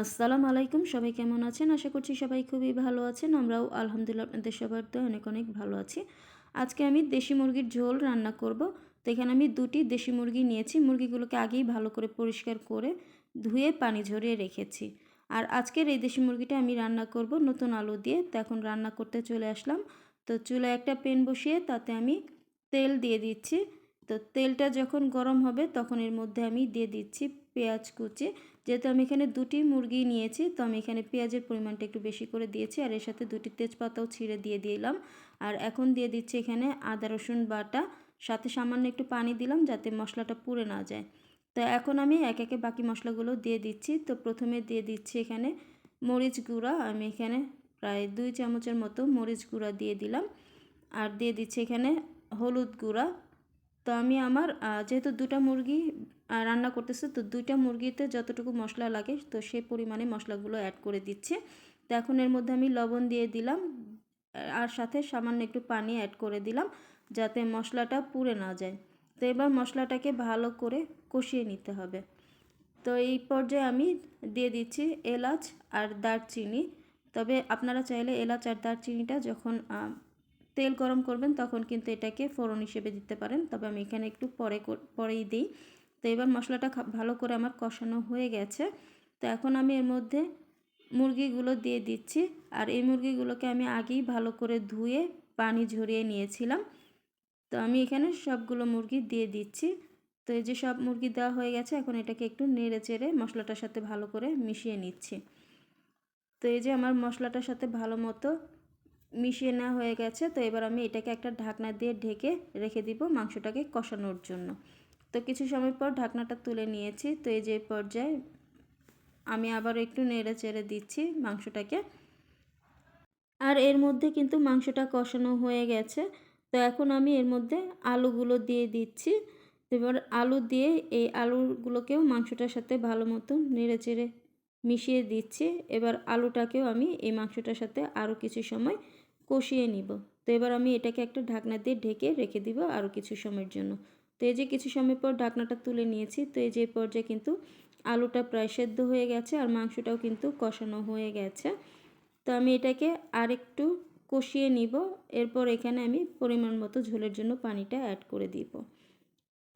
আসসালামু আলাইকুম, সবাই কেমন আছেন? আশা করছি সবাই খুবই ভালো আছেন। আমরাও আলহামদুলিল্লাহ আপনাদের সবার তো অনেক অনেক ভালো আছি। আজকে আমি দেশি মুরগির ঝোল রান্না করব। তো এখানে আমি দুটি দেশি মুরগি নিয়েছি। মুরগিগুলোকে আগেই ভালো করে পরিষ্কার করে ধুয়ে পানি ঝরিয়ে রেখেছি। আর আজকের এই দেশি মুরগিটা আমি রান্না করব নতুন আলু দিয়ে। তো এখন রান্না করতে চলে আসলাম। তো চুলায় একটা পেন বসিয়ে তাতে আমি তেল দিয়ে দিচ্ছি। তো তেলটা যখন গরম হবে তখন এর মধ্যে আমি দিয়ে দিচ্ছি পেঁয়াজ কুচি। যেহেতু আমি এখানে দুটি মুরগি নিয়েছি, তো আমি এখানে পেঁয়াজের পরিমাণটা একটু বেশি করে দিয়েছি আর এর সাথে দুটি তেজপাতাও ছিঁড়ে দিয়ে দিলাম। আর এখন দিয়ে দিচ্ছি এখানে আদা, রসুন বাটা, সাথে সামান্য একটু পানি দিলাম যাতে মশলাটা পুড়ে না যায়। তো এখন আমি এক একে বাকি মশলাগুলো দিয়ে দিচ্ছি। তো প্রথমে দিয়ে দিচ্ছি এখানে মরিচ গুঁড়া। আমি এখানে প্রায় দুই চামচের মতো মরিচ গুঁড়া দিয়ে দিলাম। আর দিয়ে দিচ্ছি এখানে হলুদ গুঁড়া। তো আমি আমার যেহেতু দুটা মুরগি রান্না করতেছে, তো দুইটা মুরগিতে যতটুকু মশলা লাগে, তো সেই পরিমাণে মশলাগুলো অ্যাড করে দিচ্ছে। তো এখন এর মধ্যে আমি লবণ দিয়ে দিলাম, আর সাথে সামান্য একটু পানি অ্যাড করে দিলাম, যাতে মশলাটা পুড়ে না যায়। তো এবার মশলাটাকে ভালো করে কষিয়ে নিতে হবে। তো এই পর্যায়ে আমি দিয়ে দিচ্ছি এলাচ আর দারচিনি। তবে আপনারা চাইলে এলাচ আর দারচিনিটা যখন তেল গরম করবেন, তখন কিন্তু এটাকে ফোড়ন হিসেবে দিতে পারেন। তবে আমি এখানে একটু পরে পরেই দিই। তো এবার মশলাটা ভালো করে আমার কষানো হয়ে গেছে। তো এখন আমি এর মধ্যে মুরগিগুলো দিয়ে দিচ্ছি। আর এই মুরগিগুলোকে আমি আগেই ভালো করে ধুয়ে পানি ঝরিয়ে নিয়েছিলাম। তো আমি এখানে সবগুলো মুরগি দিয়ে দিচ্ছি। তো এই যে সব মুরগি দেওয়া হয়ে গেছে, এখন এটাকে একটু নেড়ে চেড়ে মশলাটার সাথে ভালো করে মিশিয়ে নিচ্ছি। তো এই যে আমার মশলাটার সাথে ভালো মতো মিশিয়ে নেওয়া হয়ে গেছে। তো এবার আমি এটাকে একটা ঢাকনা দিয়ে ঢেকে রেখে দিব মাংসটাকে কষানোর জন্য। তো কিছু সময় পর ঢাকনাটা তুলে নিয়েছি। তো এই যে পর্যায়ে আমি আবার একটু নেড়ে চেড়ে দিচ্ছি মাংসটাকে। আর এর মধ্যে কিন্তু মাংসটা কষানো হয়ে গেছে। তো এখন আমি এর মধ্যে আলুগুলো দিয়ে দিচ্ছি। এবার আলু দিয়ে এই আলুগুলোকেও মাংসটার সাথে ভালো মতো নেড়ে চেড়ে মিশিয়ে দিচ্ছি। এবার আলুটাকেও আমি এই মাংসটার সাথে আরও কিছু সময় কষিয়ে নিব। তো এবার আমি এটাকে একটা ঢাকনা দিয়ে ঢেকে রেখে দিব আরও কিছু সময়ের জন্য। তো এই যে কিছু সময় পর ঢাকনাটা তুলে নিয়েছি, তো এই যে পর্যায়ে কিন্তু আলুটা প্রায় সেদ্ধ হয়ে গেছে আর মাংসটাও কিন্তু কষানো হয়ে গেছে। তো আমি এটাকে আরেকটু কষিয়ে নিব। এরপর এখানে আমি পরিমাণ মতো ঝোলের জন্য পানিটা অ্যাড করে দিব।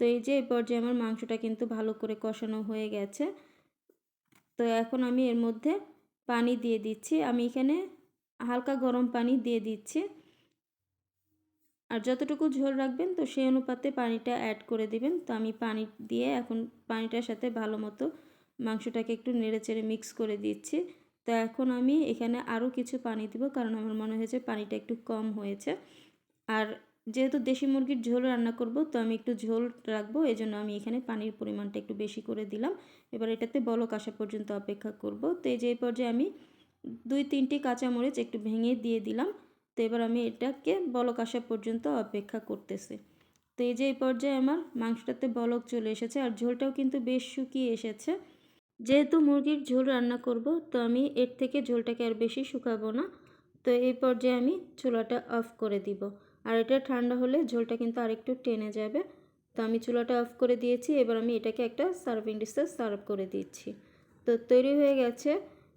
তো এই যে এই পর্যায়ে আমার মাংসটা কিন্তু ভালো করে কষানো হয়ে গেছে। তো এখন আমি এর মধ্যে পানি দিয়ে দিচ্ছি। আমি এখানে হালকা গরম পানি দিয়ে দিচ্ছি। আর যতটুকু ঝোল রাখবেন তো সেই অনুপাতে পানিটা অ্যাড করে দিবেন। তো আমি পানি দিয়ে এখন পানিটার সাথে ভালো মতো মাংসটাকে একটু নেড়ে চেড়ে মিক্স করে দিচ্ছি। তো এখন আমি এখানে আরও কিছু পানি দিব কারণ আমার মনে হয়েছে পানিটা একটু কম হয়েছে। আর যেহেতু দেশি মুরগির ঝোল রান্না করব তো আমি একটু ঝোল রাখব এই জন্য আমি এখানে পানির পরিমাণটা একটু বেশি করে দিলাম। এবার এটাতে বলক আসা পর্যন্ত অপেক্ষা করব। তো এই যে পর্যায়ে আমি দুই তিনটি কাঁচামরিচ একটু ভেঙে দিয়ে দিলাম। তো এবার আমি এটাকে বলক আসা পর্যন্ত অপেক্ষা করতেছি। তো এই যে এই পর্যায়ে আমার মাংসটাতে বলক চলে এসেছে আর ঝোলটাও কিন্তু বেশ শুকিয়ে এসেছে। যেহেতু মুরগির ঝোল রান্না করব, তো আমি এর থেকে ঝোলটাকে আর বেশি শুকাবো না। তো এই পর্যায়ে আমি চুলাটা অফ করে দিব। আর এটা ঠান্ডা হলে ঝোলটা কিন্তু আরেকটু টেনে যাবে। তো আমি চুলাটা অফ করে দিয়েছি, এবার আমি এটাকে একটা সার্ভিং ডিশে সার্ভ করে দিচ্ছি। তো তৈরি হয়ে গেছে।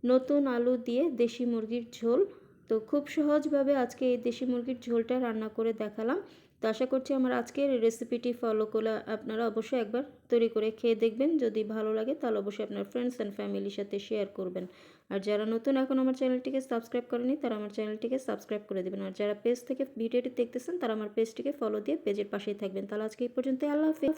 নতুন আলু দিয়ে দেশি মুরগির ঝোল। তো খুব সহজভাবে আজকে এই দেশি মুরগির ঝোলটা রান্না করে দেখালাম। তো আশা করছি আমার আজকের রেসিপিটি ফলো করে আপনারা অবশ্যই একবার তৈরি করে খেয়ে দেখবেন। যদি ভালো লাগে তাহলে অবশ্যই আপনার ফ্রেন্ডস অ্যান্ড ফ্যামিলির সাথে শেয়ার করবেন। আর যারা নতুন এখন আমার চ্যানেলটিকে সাবস্ক্রাইব করেনি তারা আমার চ্যানেলটিকে সাবস্ক্রাইব করে দেবেন। আর যারা পেজ থেকে ভিডিওটি দেখতেছেন তারা আমার পেজটিকে ফলো দিয়ে পেজের পাশেই থাকবেন। তাহলে আজকে এই পর্যন্ত আল্লাহ হাফিজ।